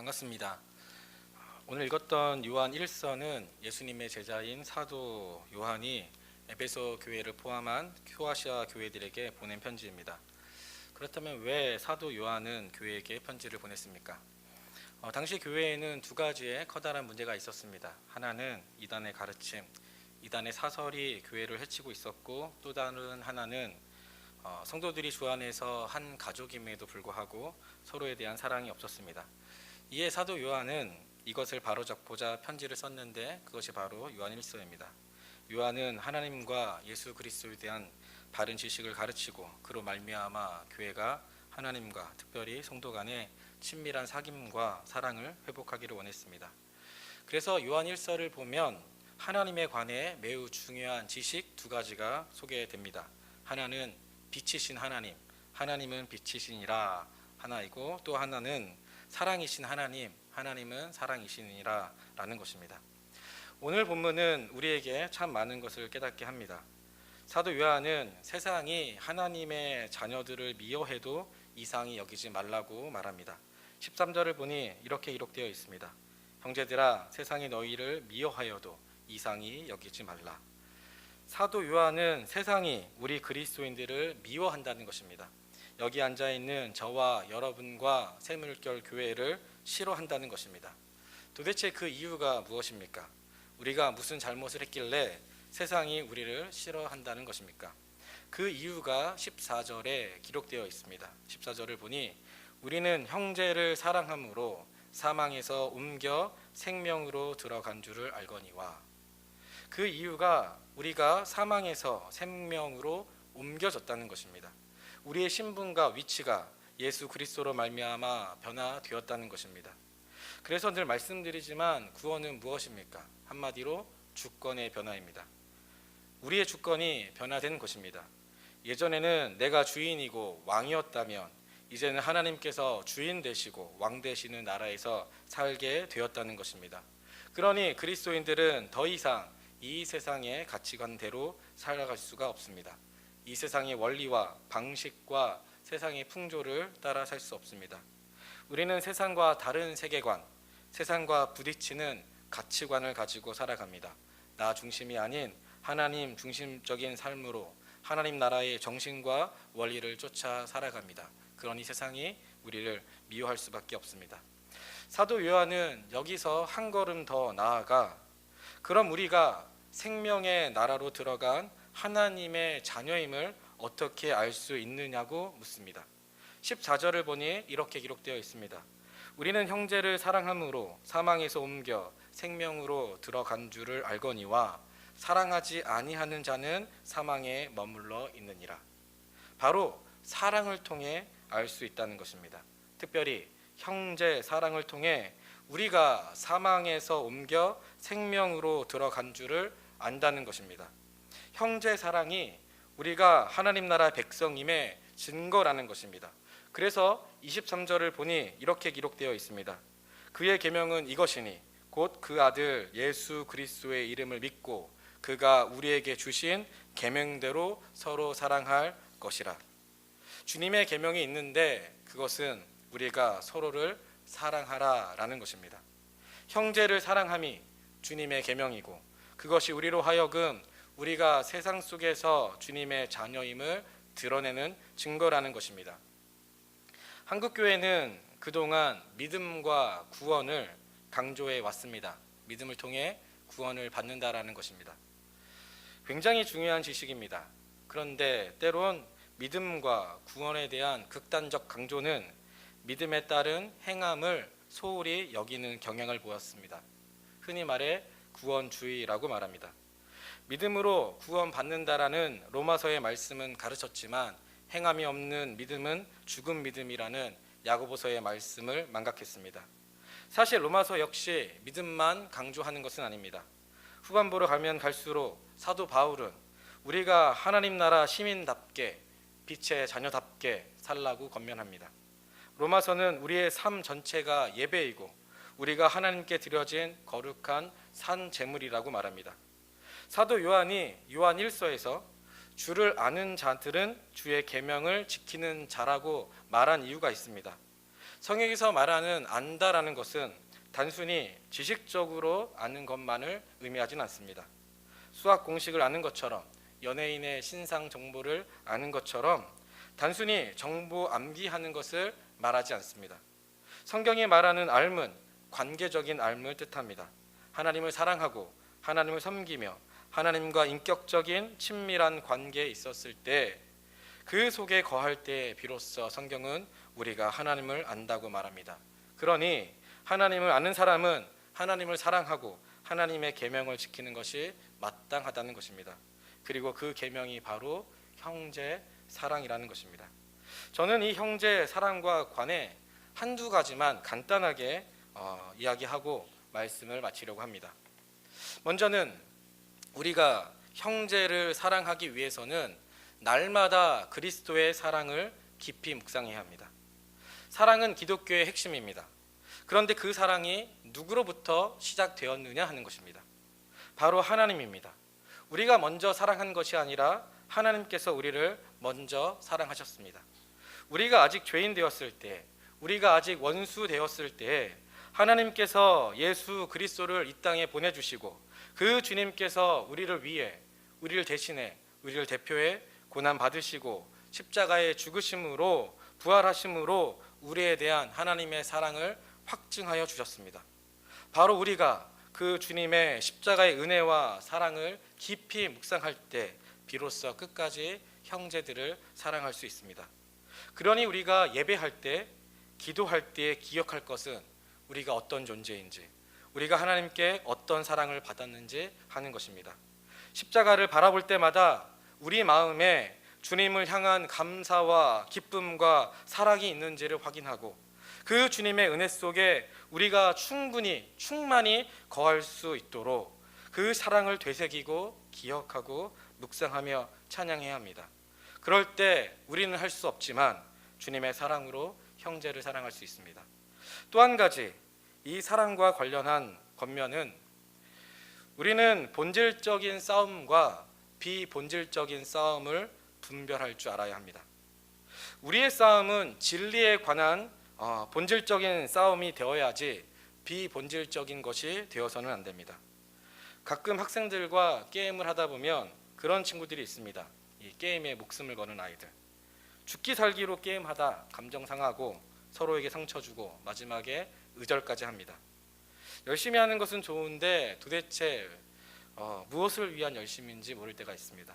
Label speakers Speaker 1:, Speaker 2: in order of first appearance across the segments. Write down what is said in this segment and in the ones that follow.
Speaker 1: 반갑습니다. 오늘 읽었던 요한 1서는 예수님의 제자인 사도 요한이 에베소 교회를 포함한 크로아시아 교회들에게 보낸 편지입니다. 그렇다면 왜 사도 요한은 교회에게 편지를 보냈습니까? 어, 당시 교회에는 두 가지의 커다란 문제가 있었습니다. 하나는 이단의 가르침, 이단의 사설이 교회를 해치고 있었고 또 다른 하나는 어, 성도들이 주 안에서 한 가족임에도 불구하고 서로에 대한 사랑이 없었습니다. 이에 사도 요한은 이것을 바로잡고자 편지를 썼는데 그것이 바로 요한 1서입니다. 요한은 하나님과 예수 그리스도에 대한 바른 지식을 가르치고 그로 말미암아 교회가 하나님과 특별히 성도 간의 친밀한 사귐과 사랑을 회복하기를 원했습니다. 그래서 요한 1서를 보면 하나님에 관해 매우 중요한 지식 두 가지가 소개됩니다. 하나는 빛이신 하나님, 하나님은 빛이시니라 하나이고 또 하나는 사랑이신 하나님, 하나님은 사랑이시니라라는 것입니다. 오늘 본문은 우리에게 참 많은 것을 깨닫게 합니다. 사도 요한은 세상이 하나님의 자녀들을 미워해도 이상히 여기지 말라고 말합니다. 13절을 보니 이렇게 기록되어 있습니다. 형제들아 세상이 너희를 미워하여도 이상히 여기지 말라. 사도 요한은 세상이 우리 그리스도인들을 미워한다는 것입니다. 여기 앉아 있는 저와 여러분과 새물결 교회를 싫어한다는 것입니다. 도대체 그 이유가 무엇입니까? 우리가 무슨 잘못을 했길래 세상이 우리를 싫어한다는 것입니까? 그 이유가 14절에 기록되어 있습니다. 14절을 보니 우리는 형제를 사랑함으로 사망에서 옮겨 생명으로 들어간 줄을 알거니와 그 이유가 우리가 사망에서 생명으로 옮겨졌다는 것입니다. 우리의 신분과 위치가 예수 그리스도로 말미암아 변화되었다는 것입니다. 그래서 늘 말씀드리지만 구원은 무엇입니까? 한마디로 주권의 변화입니다. 우리의 주권이 변화된 것입니다. 예전에는 내가 주인이고 왕이었다면 이제는 하나님께서 주인 되시고 왕 되시는 나라에서 살게 되었다는 것입니다. 그러니 그리스도인들은 더 이상 이 세상의 가치관대로 살아갈 수가 없습니다. 이 세상의 원리와 방식과 세상의 풍조를 따라 살 수 없습니다. 우리는 세상과 다른 세계관, 세상과 부딪히는 가치관을 가지고 살아갑니다. 나 중심이 아닌 하나님 중심적인 삶으로 하나님 나라의 정신과 원리를 쫓아 살아갑니다. 그러니 세상이 우리를 미워할 수밖에 없습니다. 사도 요한은 여기서 한 걸음 더 나아가 그럼 우리가 생명의 나라로 들어간 하나님의 자녀임을 어떻게 알 수 있느냐고 묻습니다. 14절을 보니 이렇게 기록되어 있습니다. 우리는 형제를 사랑함으로 사망에서 옮겨 생명으로 들어간 줄을 알거니와 사랑하지 아니하는 자는 사망에 머물러 있느니라. 바로 사랑을 통해 알 수 있다는 것입니다. 특별히 형제 사랑을 통해 우리가 사망에서 옮겨 생명으로 들어간 줄을 안다는 것입니다. 형제 사랑이 우리가 하나님 나라 백성임의 증거라는 것입니다. 그래서 23절을 보니 이렇게 기록되어 있습니다. 그의 계명은 이것이니 곧 그 아들 예수 그리스도의 이름을 믿고 그가 우리에게 주신 계명대로 서로 사랑할 것이라. 주님의 계명이 있는데 그것은 우리가 서로를 사랑하라라는 것입니다. 형제를 사랑함이 주님의 계명이고 그것이 우리로 하여금 우리가 세상 속에서 주님의 자녀임을 드러내는 증거라는 것입니다. 한국 교회는 그동안 믿음과 구원을 강조해 왔습니다. 믿음을 통해 구원을 받는다라는 것입니다. 굉장히 중요한 지식입니다. 그런데 때론 믿음과 구원에 대한 극단적 강조는 믿음에 따른 행함을 소홀히 여기는 경향을 보였습니다. 흔히 말해 구원주의라고 말합니다. 믿음으로 구원받는다라는 로마서의 말씀은 가르쳤지만 행함이 없는 믿음은 죽은 믿음이라는 야고보서의 말씀을 망각했습니다. 사실 로마서 역시 믿음만 강조하는 것은 아닙니다. 후반부로 가면 갈수록 사도 바울은 우리가 하나님 나라 시민답게 빛의 자녀답게 살라고 권면합니다. 로마서는 우리의 삶 전체가 예배이고 우리가 하나님께 드려진 거룩한 산 제물이라고 말합니다. 사도 요한이 요한 1서에서 주를 아는 자들은 주의 계명을 지키는 자라고 말한 이유가 있습니다. 성경에서 말하는 안다라는 것은 단순히 지식적으로 아는 것만을 의미하진 않습니다. 수학 공식을 아는 것처럼 연예인의 신상 정보를 아는 것처럼 단순히 정보 암기하는 것을 말하지 않습니다. 성경이 말하는 알문 관계적인 알문을 뜻합니다. 하나님을 사랑하고 하나님을 섬기며 하나님과 인격적인 친밀한 관계에 있었을 때 그 속에 거할 때 비로소 성경은 우리가 하나님을 안다고 말합니다. 그러니 하나님을 아는 사람은 하나님을 사랑하고 하나님의 계명을 지키는 것이 마땅하다는 것입니다. 그리고 그 계명이 바로 형제 사랑이라는 것입니다. 저는 이 형제 사랑과 관해 한두 가지만 간단하게 어, 이야기하고 말씀을 마치려고 합니다. 먼저는 우리가 형제를 사랑하기 위해서는 날마다 그리스도의 사랑을 깊이 묵상해야 합니다. 사랑은 기독교의 핵심입니다. 그런데 그 사랑이 누구로부터 시작되었느냐 하는 것입니다. 바로 하나님입니다. 우리가 먼저 사랑한 것이 아니라 하나님께서 우리를 먼저 사랑하셨습니다. 우리가 아직 죄인 되었을 때, 우리가 아직 원수 되었을 때 하나님께서 예수 그리스도를 이 땅에 보내 주시고 그 주님께서 우리를 위해 우리를 대신해 우리를 대표해 고난 받으시고 십자가에 죽으심으로 부활하심으로 우리에 대한 하나님의 사랑을 확증하여 주셨습니다. 바로 우리가 그 주님의 십자가의 은혜와 사랑을 깊이 묵상할 때 비로소 끝까지 형제들을 사랑할 수 있습니다. 그러니 우리가 예배할 때 기도할 때 기억할 것은 우리가 어떤 존재인지 우리가 하나님께 어떤 사랑을 받았는지 하는 것입니다. 십자가를 바라볼 때마다 우리 마음에 주님을 향한 감사와 기쁨과 사랑이 있는지를 확인하고 그 주님의 은혜 속에 우리가 충분히 충만히 거할 수 있도록 그 사랑을 되새기고 기억하고 묵상하며 찬양해야 합니다. 그럴 때 우리는 할 수 없지만 주님의 사랑으로 형제를 사랑할 수 있습니다. 또 한 가지 이 사랑과 관련한 겉면은 우리는 본질적인 싸움과 비본질적인 싸움을 분별할 줄 알아야 합니다. 우리의 싸움은 진리에 관한 어, 본질적인 싸움이 되어야지 비본질적인 것이 되어서는 안 됩니다. 가끔 학생들과 게임을 하다 보면 그런 친구들이 있습니다. 이 게임에 목숨을 거는 아이들. 죽기 살기로 게임하다 감정 상하고 서로에게 상처 주고 마지막에 의절까지 합니다. 열심히 하는 것은 좋은데 도대체 어, 무엇을 위한 열심인지 모를 때가 있습니다.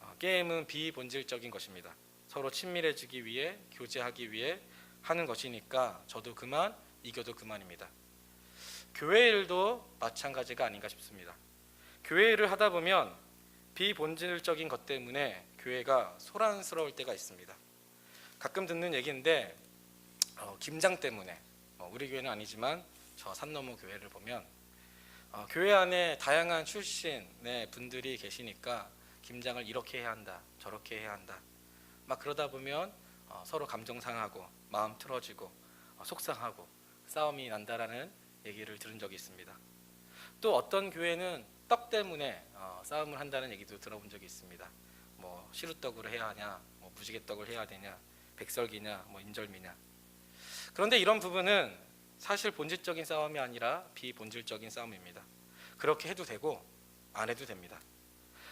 Speaker 1: 어, 게임은 비본질적인 것입니다. 서로 친밀해지기 위해 교제하기 위해 하는 것이니까 저도 그만 이겨도 그만입니다. 교회 일도 마찬가지가 아닌가 싶습니다. 교회 일을 하다 보면 비본질적인 것 때문에 교회가 소란스러울 때가 있습니다. 가끔 듣는 얘기인데 어, 김장 때문에 어, 우리 교회는 아니지만 저 산너머 교회를 보면 어, 교회 안에 다양한 출신의 분들이 계시니까 김장을 이렇게 해야 한다, 저렇게 해야 한다. 막 그러다 보면 어, 서로 감정 상하고 마음 틀어지고 어, 속상하고 싸움이 난다라는 얘기를 들은 적이 있습니다. 또 어떤 교회는 떡 때문에 어, 싸움을 한다는 얘기도 들어본 적이 있습니다. 뭐 시루떡으로 해야 하냐, 뭐 무지개떡을 해야 되냐, 백설기냐, 뭐 인절미냐. 그런데 이런 부분은 사실 본질적인 싸움이 아니라 비본질적인 싸움입니다. 그렇게 해도 되고 안 해도 됩니다.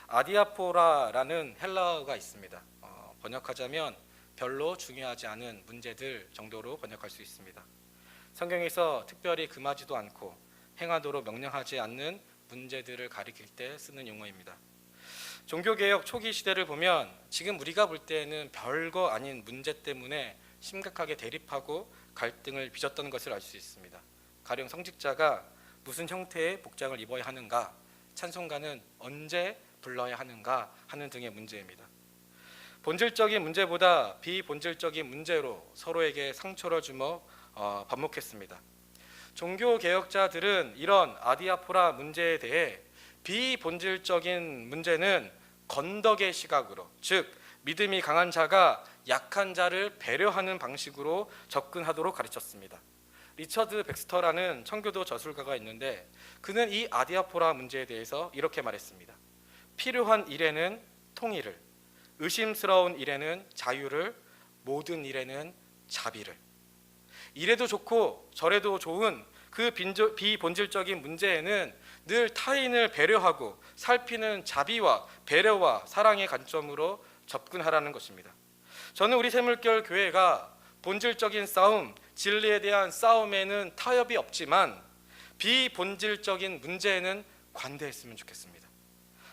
Speaker 1: 아디아포라라는 헬라어가 있습니다. 어, 번역하자면 별로 중요하지 않은 문제들 정도로 번역할 수 있습니다. 성경에서 특별히 금하지도 않고 행하도록 명령하지 않는 문제들을 가리킬 때 쓰는 용어입니다. 종교개혁 초기 시대를 보면 지금 우리가 볼 때는 별거 아닌 문제 때문에 심각하게 대립하고 갈등을 빚었던 것을 알 수 있습니다. 가령 성직자가 무슨 형태의 복장을 입어야 하는가, 찬송가는 언제 불러야 하는가 하는 등의 문제입니다. 본질적인 문제보다 비본질적인 문제로 서로에게 상처를 주며 어, 반목했습니다. 종교 개혁자들은 이런 아디아포라 문제에 대해 비본질적인 문제는 건덕의 시각으로, 즉 믿음이 강한 자가 약한 자를 배려하는 방식으로 접근하도록 가르쳤습니다. 리처드 백스터라는 청교도 저술가가 있는데 그는 이 아디아포라 문제에 대해서 이렇게 말했습니다. 필요한 일에는 통일을, 의심스러운 일에는 자유를, 모든 일에는 자비를. 이래도 좋고 저래도 좋은 그 비본질적인 문제에는 늘 타인을 배려하고 살피는 자비와 배려와 사랑의 관점으로 접근하라는 것입니다. 저는 우리 새물결 교회가 본질적인 싸움, 진리에 대한 싸움에는 타협이 없지만 비본질적인 문제에는 관대했으면 좋겠습니다.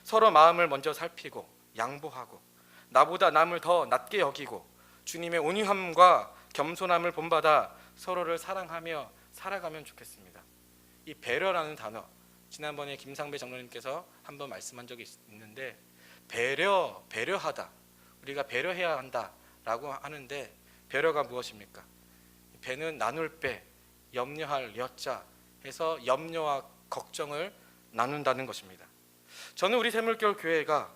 Speaker 1: 서로 마음을 먼저 살피고 양보하고 나보다 남을 더 낮게 여기고 주님의 온유함과 겸손함을 본받아 서로를 사랑하며 살아가면 좋겠습니다. 이 배려라는 단어 지난번에 김상배 장로님께서 한번 말씀한 적이 있- 있는데 배려 배려하다 우리가 배려해야 한다라고 하는데 배려가 무엇입니까? 배는 나눌 배 염려할 여자 해서 염려와 걱정을 나눈다는 것입니다. 저는 우리 새물결 교회가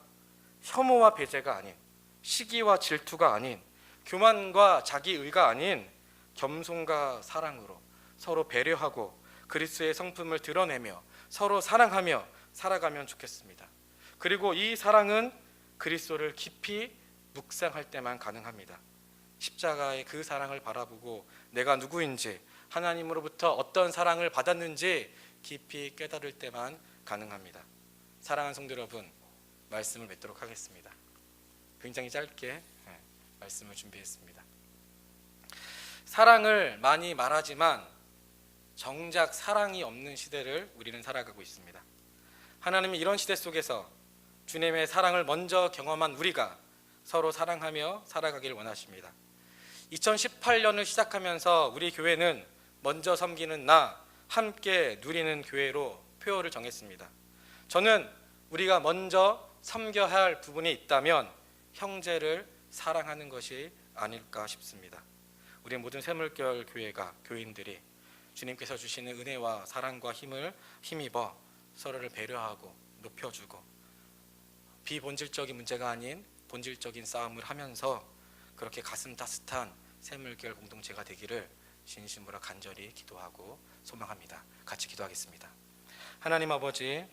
Speaker 1: 혐오와 배제가 아닌 시기와 질투가 아닌 교만과 자기의가 아닌 겸손과 사랑으로 서로 배려하고 그리스도의 성품을 드러내며 서로 사랑하며 살아가면 좋겠습니다. 그리고 이 사랑은 그리스도를 깊이 묵상할 때만 가능합니다. 십자가의 그 사랑을 바라보고 내가 누구인지 하나님으로부터 어떤 사랑을 받았는지 깊이 깨달을 때만 가능합니다. 사랑하는 성도 여러분, 말씀을 맺도록 하겠습니다. 굉장히 짧게 예, 말씀을 준비했습니다. 사랑을 많이 말하지만 정작 사랑이 없는 시대를 우리는 살아가고 있습니다. 하나님이 이런 시대 속에서 주님의 사랑을 먼저 경험한 우리가 서로 사랑하며 살아가길 원하십니다. 2018년을 시작하면서 우리 교회는 먼저 섬기는 나, 함께 누리는 교회로 표어를 정했습니다. 저는 우리가 먼저 섬겨야 할 부분이 있다면 형제를 사랑하는 것이 아닐까 싶습니다. 우리 모든 새물결 교회가 교인들이 주님께서 주시는 은혜와 사랑과 힘을 힘입어 서로를 배려하고 높여주고 비본질적인 문제가 아닌 본질적인 싸움을 하면서 그렇게 가슴 따뜻한 새물결 공동체가 되기를 진심으로 간절히 기도하고 소망합니다. 같이 기도하겠습니다. 하나님 아버지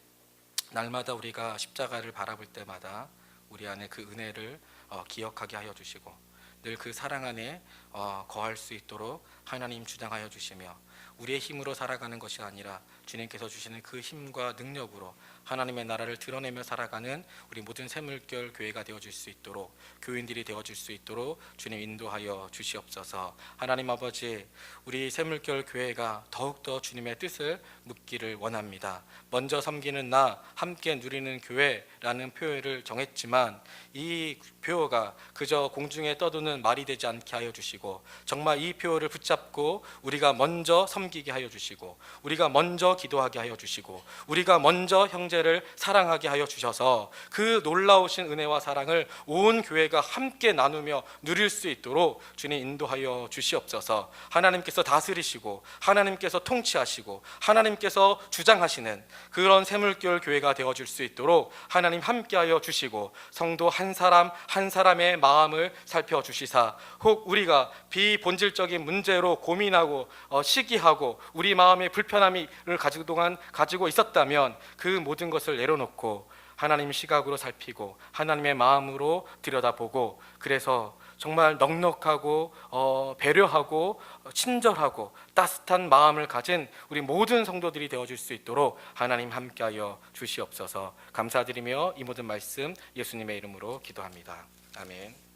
Speaker 1: 날마다 우리가 십자가를 바라볼 때마다 우리 안에 그 은혜를 어, 기억하게 하여 주시고 늘 그 사랑 안에 어, 거할 수 있도록 하나님 주장하여 주시며 우리의 힘으로 살아가는 것이 아니라 주님께서 주시는 그 힘과 능력으로 하나님의 나라를 드러내며 살아가는 우리 모든 새물결 교회가 되어질 수 있도록 교인들이 되어질 수 있도록 주님 인도하여 주시옵소서. 하나님 아버지, 우리 새물결 교회가 더욱더 주님의 뜻을 묻기를 원합니다. 먼저 섬기는 나, 함께 누리는 교회라는 표현을 정했지만 이 표어가 그저 공중에 떠도는 말이 되지 않게 하여 주시고 정말 이 표어를 붙잡고 우리가 먼저 섬기게 하여 주시고 우리가 먼저 기도하게 하여 주시고 우리가 먼저 형제 를 사랑하게 하여 주셔서 그 놀라우신 은혜와 사랑을 온 교회가 함께 나누며 누릴 수 있도록 주님 인도하여 주시옵소서. 하나님께서 다스리시고 하나님께서 통치하시고 하나님께서 주장하시는 그런 새물결 교회가 되어질 수 있도록 하나님 함께하여 주시고 성도 한 사람 한 사람의 마음을 살펴 주시사 혹 우리가 비본질적인 문제로 고민하고 어, 시기하고 우리 마음의 불편함을 가지고 동안 가지고 있었다면 그 모든 것을 내려놓고 하나님 시각으로 살피고 하나님의 마음으로 들여다보고 그래서 정말 넉넉하고 어, 배려하고 어, 친절하고 따뜻한 마음을 가진 우리 모든 성도들이 되어줄 수 있도록 하나님 함께하여 주시옵소서 감사드리며 이 모든 말씀 예수님의 이름으로 기도합니다. 아멘.